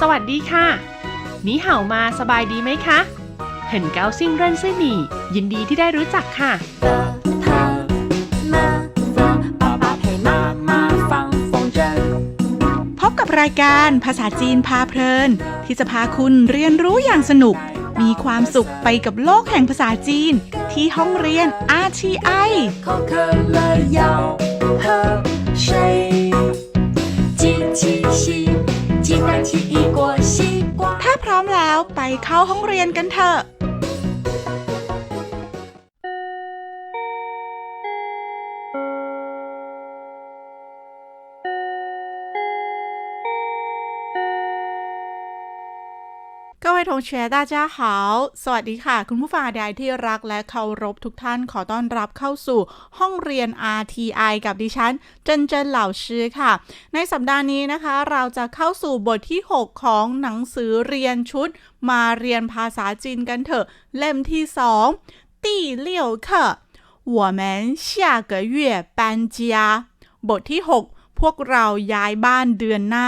สวัสดีค่ะนีเห่ามาสบายดีไหมคะเห็นเกาซิ่งเร่นซี่หนียินดีที่ได้รู้จักค่ะพบกับรายการภาษาจีนพาเพลิน ที่จะพาคุณเรียนรู้อย่างสนุก มีความสุขไปกับโลกแห่งภาษาจีน ที่ห้องเรียนอาชีไอเถ้าพร้อมแล้วไปเข้าห้องเรียนกันเถอะ 各位同学大家好สวัสดีค่ะ คุณผู้ฟังใดที่รักและเคารพทุกท่านขอต้อนรับเข้าสู่ห้องเรียน RTI กับดิฉัน เจนเจนเหล่าชื่อค่ะ ในสัปดาห์นี้นะคะ เราจะเข้าสู่บทที่ 6 ของหนังสือเรียนชุด มาเรียนภาษาจีนกันเถอะ เล่มที่2第六课我们下个月搬家บทที่ 6 พวกเราย้ายบ้านเดือนหน้า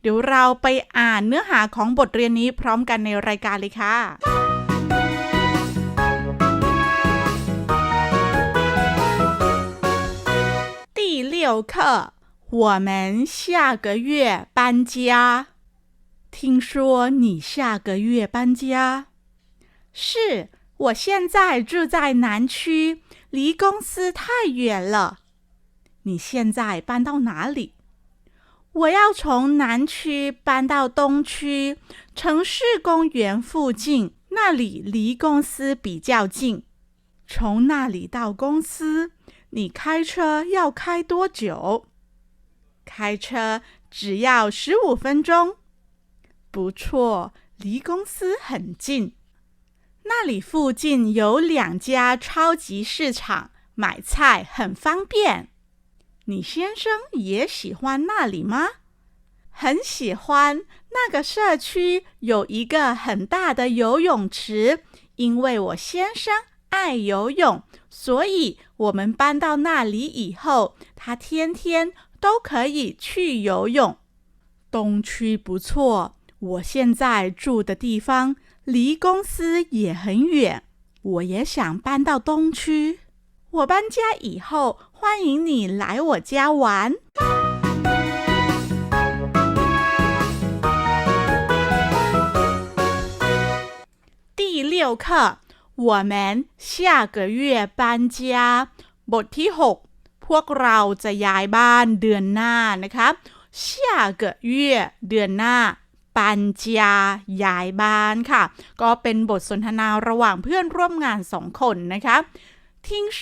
เดี๋ยวเราไปอ่านเนื้อหาของบทเรียนนี้พร้อมกันในรายการเลยค่ะ 第六课，我们下个月搬家。听说你下个月搬家？是，我现在住在南区，离公司太远了。 你现在搬到哪里？我要从南区搬到东区，城市公园附近，那里离公司比较近。从那里到公司，你开车要开多久？开车只要十五分钟。不错，离公司很近。那里附近有两家超级市场，买菜很方便。你先生也喜欢那里吗？很喜欢。那个社区有一个很大的游泳池，因为我先生爱游泳，所以我们搬到那里以后，他天天都可以去游泳。东区不错，我现在住的地方离公司也很远，我也想搬到东区。我搬家以后，欢迎你来我家玩。第六课，我们下个月搬家บทที่ 6 พวกเราจะย้ายบ้านเดือนหน้านะคะ下个月เดือนหน้า ปันจาย้ายบ้านค่ะ ก็เป็นบทสนทนาระหว่างเพื่อนร่วมงานสองคนนะคะ 听说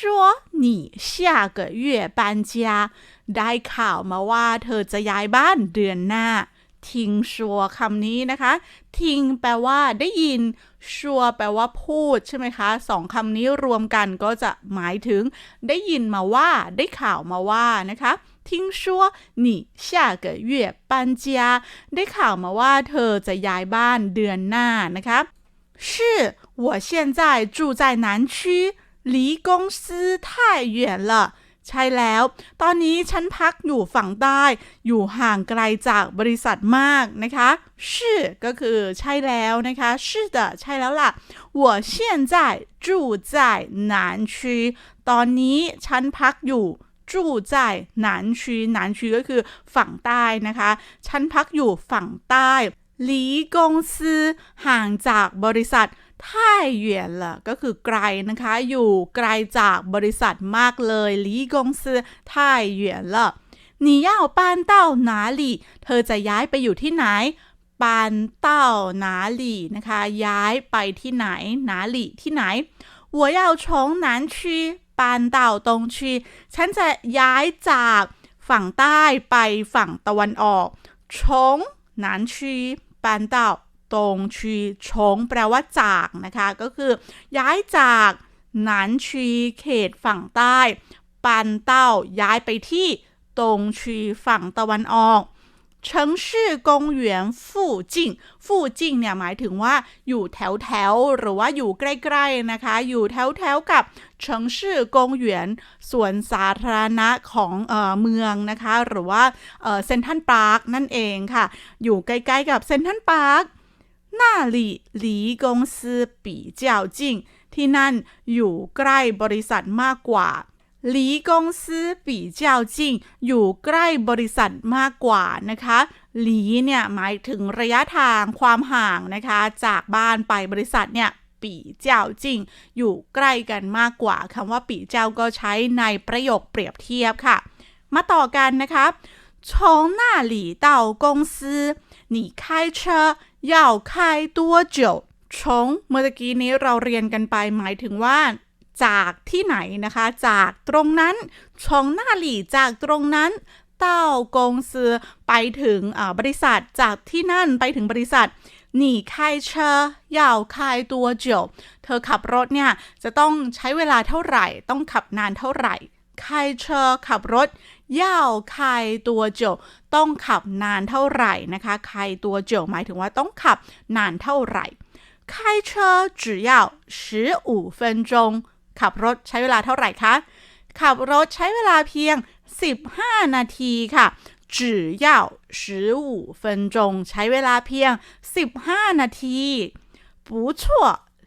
你下个月搬家ได้ข่าวมาว่าเธอจะย้ายบ้านเดือนหน้า ทิงชัวคำนี้นะคะ ทิงแปลว่าได้ยิน ชัวแปลว่าพูดใช่ไหมคะสองคำนี้รวมกันก็จะหมายถึง ได้ยินมาว่า ได้ข่าวมาว่านะคะ听说你下个月搬家ได้ข่าวมาว่าเธอจะย้ายบ้านเดือนหน้านะคะ是我现在住在南区 离公司太远了ใช่แล้ว ตอนนี้ฉันพักอยู่ฝั่งใต้ อยู่ห่างไกลจากบริษัทมากนะคะ是ก็คือใช่แล้วนะคะ是的ใช่แล้วล่ะ我现在住在南区ตอนนี้ฉันพักอยู่住在南区南区ก็คือฝั่งใต้นะคะ ฉันพักอยู่ฝั่งใต้离公司ห่างจากบริษัท 太远了ก็คือไกลนะคะ อยู่ไกลจากบริษัทมากเลย离公司太远了你要搬到哪里เธอจะย้ายไปอยู่ที่ไหน搬到哪里นะคะ ย้ายไปที่ไหน哪里ที่ไหน我要从南区搬到东区ฉันจะย้ายจากฝั่งใต้ไปฝั่งตะวันออก从南区搬到 ตรงชีชงแปลว่าจากนะคะ ก็คือย้ายจากหนานชีเขตฝั่งใต้ ปันเต้าย้ายไปที่ตรงชีฝั่งตะวันออกเชิงชื่อกงเหวียนฟูจิงฟูจิงเนี่ยหมายถึงว่าอยู่แถวแถวหรือว่าอยู่ใกล้ๆนะคะ อยู่แถวแถวกับเชิงชื่อกงเหวียนสวนสาธารณะของเออเมืองนะคะ หรือว่าเซนทันพาร์คนั่นเองค่ะ อยู่ใกล้ๆกับเซนทันพาร์ค 那里离公司比较近ที่นั่นอยู่ใกล้บริษัทมากกว่า离公司比较近อยู่ใกล้บริษัทมากกว่านะคะหลีเนี่ยหมายถึงระยะทางความห่างนะคะ จากบ้านไปบริษัทเนี่ยปีเจ้าจริง อยู่ใกล้กันมากกว่าคำว่าปีเจ้าก็ใช้ในประโยคเปรียบเทียบค่ะ มาต่อกันนะคะ从那里到公司你开车 ยาวคายตัวเจียวชงเมื่อกี้นี้เราเรียนกันไปหมายถึงว่า จากที่ไหนนะคะ จากตรงนั้นชงหน้าหลี่จากตรงนั้น เต้ากงซือไปถึงบริษัทจากที่นั่นไปถึงบริษัทหนีคายเชอยาวคายตัวเจียวเธอขับรถเนี่ยจะต้องใช้เวลาเท่าไหร่ ต้องขับนานเท่าไหร่คายเชอขับรถ 要开多久ต้องขับนานเท่าไหร่นะคะ开多久หมายถึงว่าต้องขับนานเท่าไหร่开车只要十五分钟ขับรถใช้เวลาเท่าไหร่คะ ขับรถใช้เวลาเพียง 15 นาทีค่ะ只要15分钟ใช้เวลาเพียง 15 นาที不错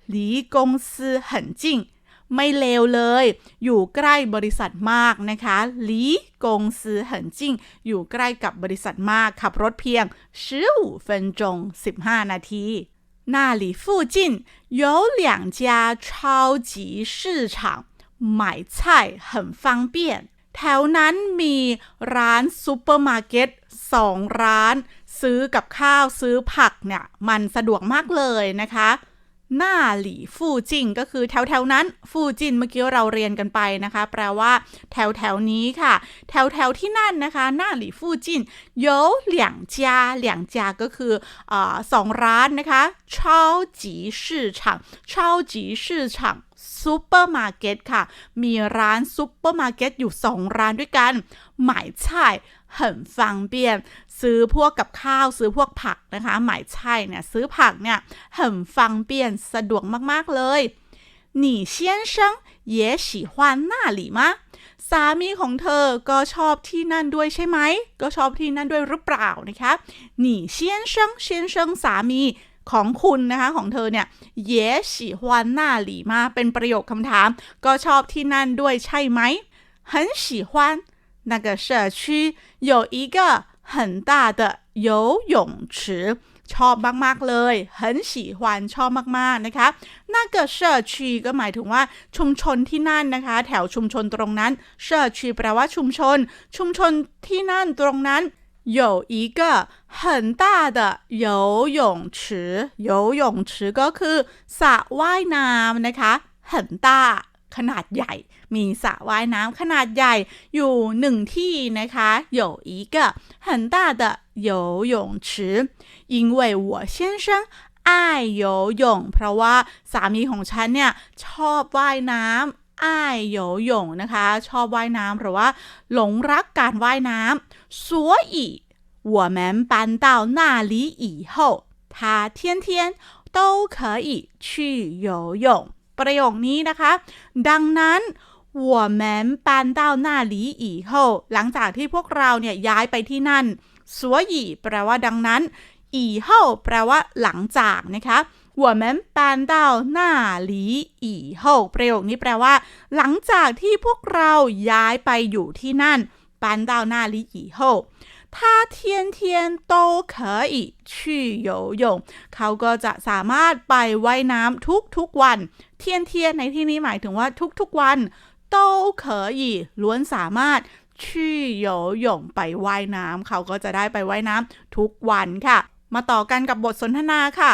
离公司很近 ไม่เลวเลย อยู่ใกล้บริษัทมากนะคะ离公司很近อยู่ใกล้กับบริษัทมาก ขับรถเพียง15分钟15 นาที那里附近有两家超级市场买菜很方便 แถวนั้นมีร้านซูเปอร์มาร์เก็ตสองร้าน ซื้อกับข้าวซื้อผักเนี่ย มันสะดวกมากเลยนะคะ หน้าหลี่ฟู่จิงก็คือแถวแถวๆนั้นฟู่จินเมื่อกี้เราเรียนกันไปนะคะ แปลว่า แถวแถวๆนี้ค่ะ แถวแถวๆที่นั่นนะคะหน้าหลี่ฟู่จิน有两家两家ก็คืออาสองร้านนะคะ超级市场超级市场ซูเปอร์มาร์เก็ตค่ะ มีร้านซูเปอร์มาร์เก็ตอยู่สองร้านด้วยกันหมายช่าย 很方便ซื้อพวกกับข้าวซื้อพวกผักนะคะหมายช่ายเนี่ยซื้อผักเนี่ย很方便สะดวกมากๆเลย你先生也喜欢那里吗สามีของเธอก็ชอบที่นั่นด้วยใช่ไหม ก็ชอบที่นั่นด้วยหรือเปล่านะคะ你先生先生สามีของคุณนะคะของเธอเนี่ย也喜欢那里吗เป็นประโยคคำถาม ก็ชอบที่นั่นด้วยใช่ไหม很喜欢 那个社区有一个很大的游泳池ชอบมากๆเลย很喜欢ชอบมากๆนะคะ那个社区ก็หมายถึงว่าชุมชนที่นั่นนะคะ แถวชุมชนตรงนั้น社区แปลว่าชุมชน ชุมชนที่นั่นตรงนั้น有一个很大的游泳池游泳池ก็คือสระว่ายน้ำนะคะ很大ขนาดใหญ่ มีสระว่ายน้ำขนาดใหญ่ อยู่หนึ่งที่นะคะ有一个很大的游泳池因为我先生爱游泳เพราะว่าสามีของฉันเนี่ยชอบว่ายน้ำอ้ายโยหยงนะคะ ชอบว่ายน้ำหรือว่า หลงรักการว่ายน้ำ所以我们搬到那里以后他天天都可以去游泳ประโยคนี้นะคะ ดังนั้น 我们搬到那里以后หลังจากที่พวกเราเนี่ยย้ายไปที่นั่น所以แปลว่าดังนั้น以后แปลว่าหลังจากนะคะ我们搬到那里以后ประโยคนี้แปลว่า หลังจากที่พวกเราย้ายไปอยู่ที่นั่น搬到那里以后他天天都可以去游泳เขาก็จะสามารถไปไว่ายน้ำทุกๆวัน เทียนเทียนในที่นี้หมายถึงว่าทุกๆวัน 都可以ล้วนสามารถชี่โยหยงไปไว่ายน้ำเขาก็จะได้ไปไว่ายน้ำทุกวันค่ะ มาต่อกันกับบทสนทนาค่ะ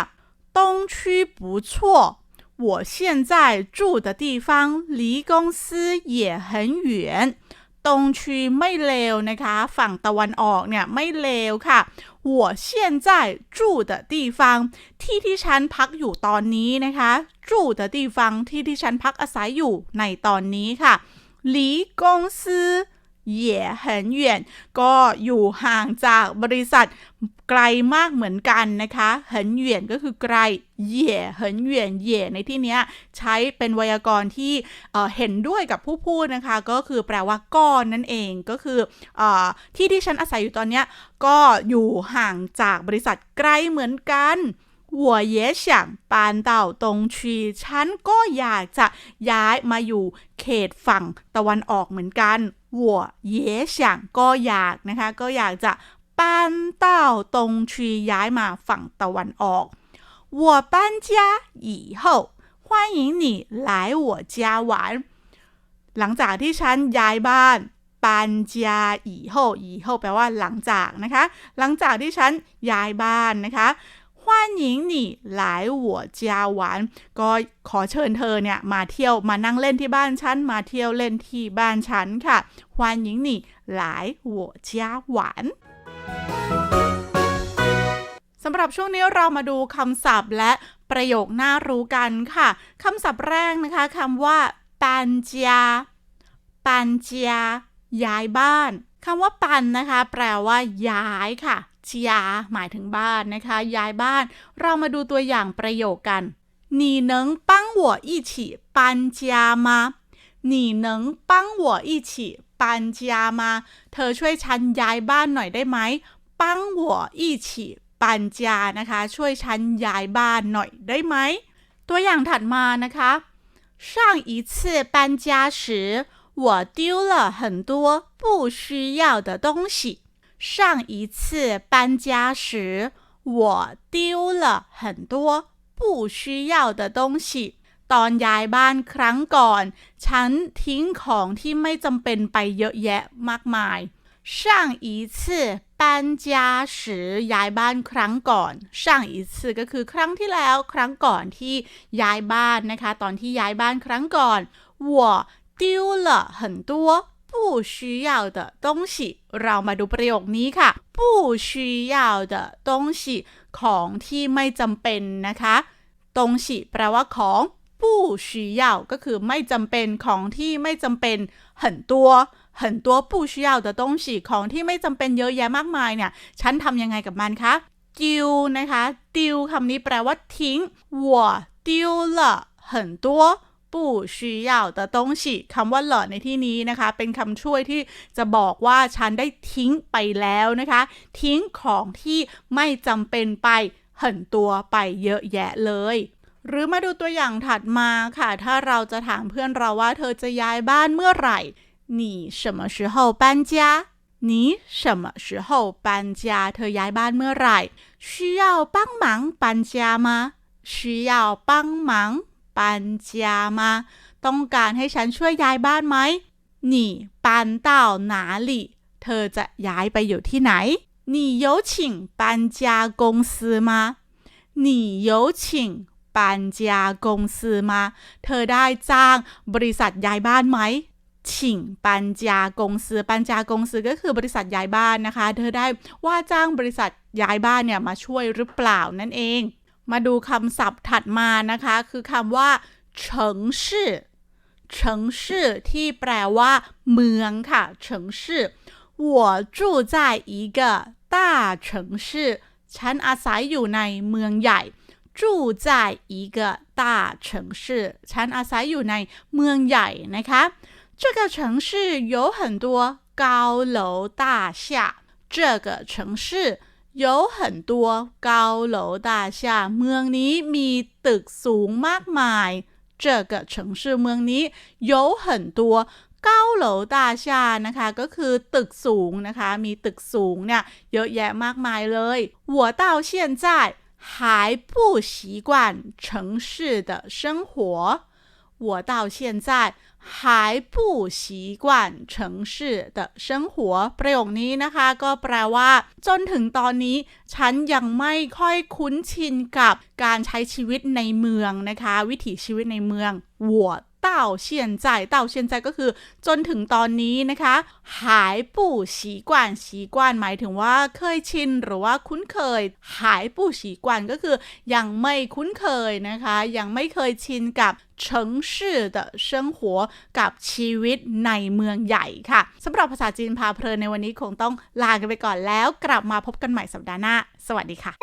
东区不错我现在住的地方离公司也很远 ตรงชีไม่เลวนะคะ ฝั่งตะวันออกเนี่ยไม่เลวค่ะ我现在住的地方ที่ที่ฉันพักอยู่ตอนนี้นะคะ住的地方ที่ที่ฉันพักอาศัยอยู่ในตอนนี้ค่ะ离公司 เหย่เหินเหวียนก็อยู่ห่างจากบริษัทไกลมากเหมือนกันนะคะเหินเหวียนก็คือไกลเหย่เหินเหวียนเหย่ในที่นี้ใช้เป็นไวยากรณ์ที่เห็นด้วยกับผู้พูดนะคะ ก็คือแปลว่าก้อนนั่นเองก็คืออที่ที่ฉันอาศัยอยู่ตอนนี้ก็อยู่ห่างจากบริษัทไกลเหมือนกันหัวเย่เฉียงปานเต่าตงชีฉันก็อยากจะย้ายมาอยู่เขตฝั่งตะวันออกเหมือนกัน 我也想ก็อยากนะคะ ก็อยากจะ搬到东区ย้ายมาฝั่งตะวันออก我搬家以后欢迎你来我家玩หลังจากที่ฉันย้ายบ้านปานจาอีโฮอีโฮแปลว่าหลังจากนะคะ หลังจากที่ฉันย้ายบ้านนะคะ 欢迎你来我家玩ก็ขอเชิญเธอเนี่ยมาเที่ยวมานั่งเล่นที่บ้านฉัน มาเที่ยวเล่นที่บ้านฉันค่ะ欢迎你来我家玩สำหรับช่วงนี้เรามาดูคำศัพท์และประโยคน่ารู้กันค่ะคำศัพท์แรกนะคะคำว่าปันจาปันจาย้ายบ้านคำว่าปันนะคะ แปลว่า ย้ายค่ะ จาหมายถึงบ้านนะคะ ย้ายบ้าน เรามาดูตัวอย่างประโยคกัน你能帮我一起搬家吗你能帮我一起搬家吗เธอช่วยฉันย้ายบ้านหน่อยได้ไหม帮我一起搬家นะคะ ช่วยฉันย้ายบ้านหน่อยได้ไหม ตัวอย่างถัดมานะคะ上一次搬家时我丢了很多不需要的东西。 上一次搬家时，我丢了很多不需要的东西。ตอนย้ายบ้านครั้งก่อน ฉันทิ้งของที่ไม่จำเป็นไปเยอะแยะมากมาย上一次搬家时ย้ายบ้านครั้งก่อน上一次ก็คือครั้งที่แล้ว ครั้งก่อนที่ย้ายบ้านนะคะ ตอนที่ย้ายบ้านครั้งก่อน我丢了很多 不需要的东西เรามาดูประโยคนี้ค่ะ不需要的东西ของที่ไม่จำเป็นนะคะ东西แปลว่าของ不需要ก็คือไม่จำเป็นของที่ไม่จำเป็น很多很多不需要的东西ของที่ไม่จำเป็นเยอะแยะมากมายเนี่ย ฉันทำยังไงกับมันคะดิวนะคะดิวคำนี้แปลว่าทิ้ง 我丢了很多不需要的东西คำว่าเหลอในที่นี้นะคะ เป็นคำช่วยที่จะบอกว่าฉันได้ทิ้งไปแล้วนะคะ ทิ้งของที่ไม่จำเป็นไปเหินตัวไปเยอะแยะเลย หรือมาดูตัวอย่างถัดมาค่ะ ถ้าเราจะถามเพื่อนเราว่าเธอจะย้ายบ้านเมื่อไหร่你什么时候搬家你什么时候搬家เธอย้ายบ้านเมื่อไหร่需要帮忙搬家吗需要帮忙 搬家吗ต้องการให้ฉันช่วยย้ายบ้านไหม你搬到哪里เธอจะย้ายไปอยู่ที่ไหน你有请搬家公司吗你有请搬家公司吗เธอได้จ้างบริษัทย้ายบ้านไหมชิงปันจากงซือปันจากงซือก็คือบริษัทย้ายบ้านนะคะ เธอได้ว่าจ้างบริษัทย้ายบ้านเนี่ยมาช่วยหรือเปล่านั่นเอง มาดูคำศัพท์ถัดมานะคะ คือคำว่าเฉิงชื่อเฉิงชื่อที่แปลว่า เมืองค่ะเฉิงชื่อ我住在一个大城市ฉันอาศัยอยู่ในเมืองใหญ่住在一个大城市ฉันอาศัยอยู่ในเมืองใหญ่นะคะ这个城市有很多高楼大厦。这个城市 有很多高楼大厦เมืองนี้มีตึกสูงมากมาย这个城市เมืองนี้有很多高楼大厦นะคะ ก็คือตึกสูงนะคะ มีตึกสูงเนี่ยเยอะแยะมากมายเลย我到现在还不习惯城市的生活我到现在 还不习惯城市的生活ประโยคนี้นะคะ ก็แปลว่า จนถึงตอนนี้ ฉันยังไม่ค่อยคุ้นชินกับการใช้ชีวิตในเมืองนะคะ วิถีชีวิตในเมือง我 เต้าเชียนใจเต้าเชียนใจก็คือ จนถึงตอนนี้นะคะหายปู่ฉีกวนฉีกวนหมายถึงว่าเคยชินหรือว่าคุ้นเคย หายปู่ฉีกวนก็คือ ยังไม่คุ้นเคยนะคะ ยังไม่เคยชินกับ城市的生活กับชีวิตในเมืองใหญ่ค่ะสำหรับภาษาจีนพาเพลินในวันนี้คงต้องลากันไปก่อนแล้ว กลับมาพบกันใหม่สัปดาห์หน้า สวัสดีค่ะ